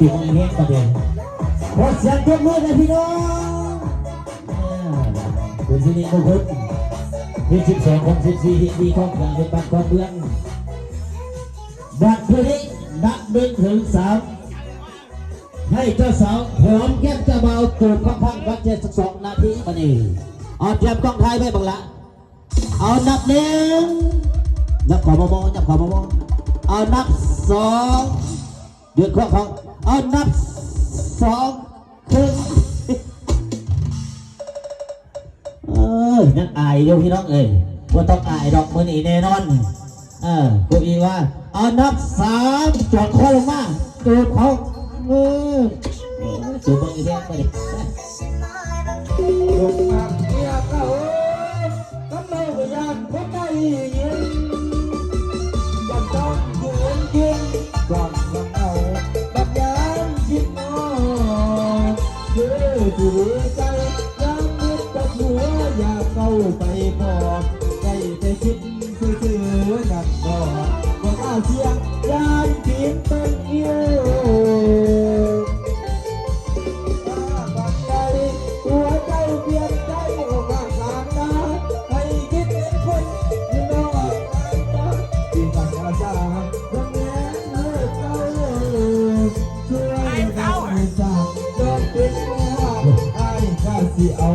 ติมันเฮงประเด็นขอเสียงปรบมือนะพี่น้องเออเป็นสิริมงคลที่สิบสองของสิบสี่ที่ดีของกลารเป็นบ้านของเมืองบัดคืนนี้นับหนึ่งถึงสามให้เจ้าสาวหอมแก้มเจ้าเบาวจูบพักๆวัดเจ็ดสิบสองนาทีมานี่เอาเตรียมกล้องถ่ายไว้บังละเอานับหนึ่งนับขอบมนับขอบมเอานับสอง เดือดข้อเขาเอานับสองคึ่งเออนักอายเดี๋ยพี่น้องเอ้ยว่าต้องอายดอกมือนีแน่นอน เออกูอีว่าเอานับสามจอดคอลงมาตัวเขาเออเออสูบมึงอีกแล้วไปดิ ชื่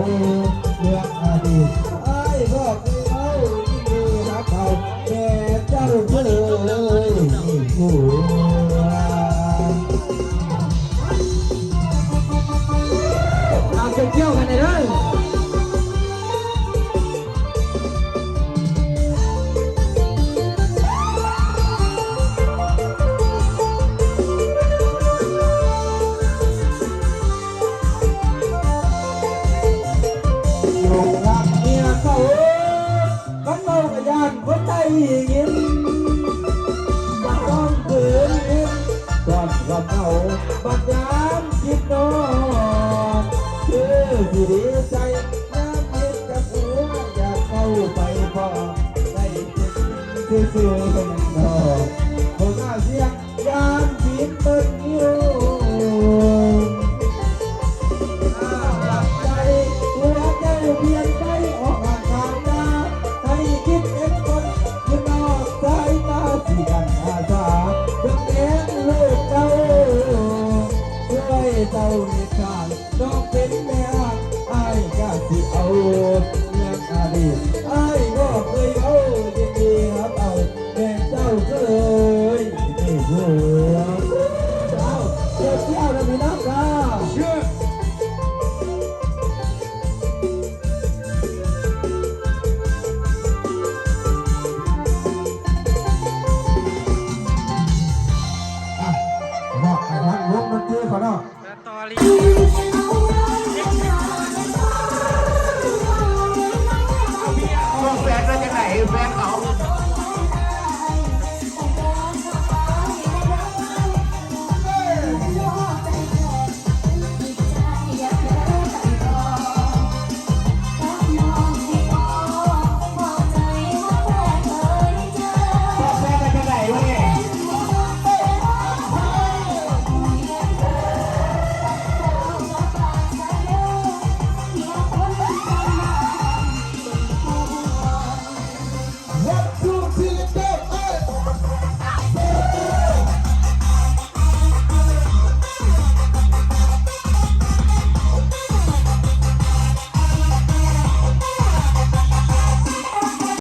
เมืองอดีตไอ้ก็คือเอาที่มือรักเขาแต่เจ้าเลยนี่ผู้เอาเกี่ยวกันเลย ยิ้มบักก้อนผืนก่อนว่เขาบักยามคิดนอนคือที่ดีใจน้ำคิดกับหัวอยากเข้าไปฟ้คิดคือสื่ ยังอาดีไอ้ก็เคเอาดีดีครัเอาแบ่เจ้าก็เลยนี่เจ้าเจ้าจ้าเราไม่นันว่อบอกลบมันเขาเนาะ Back up.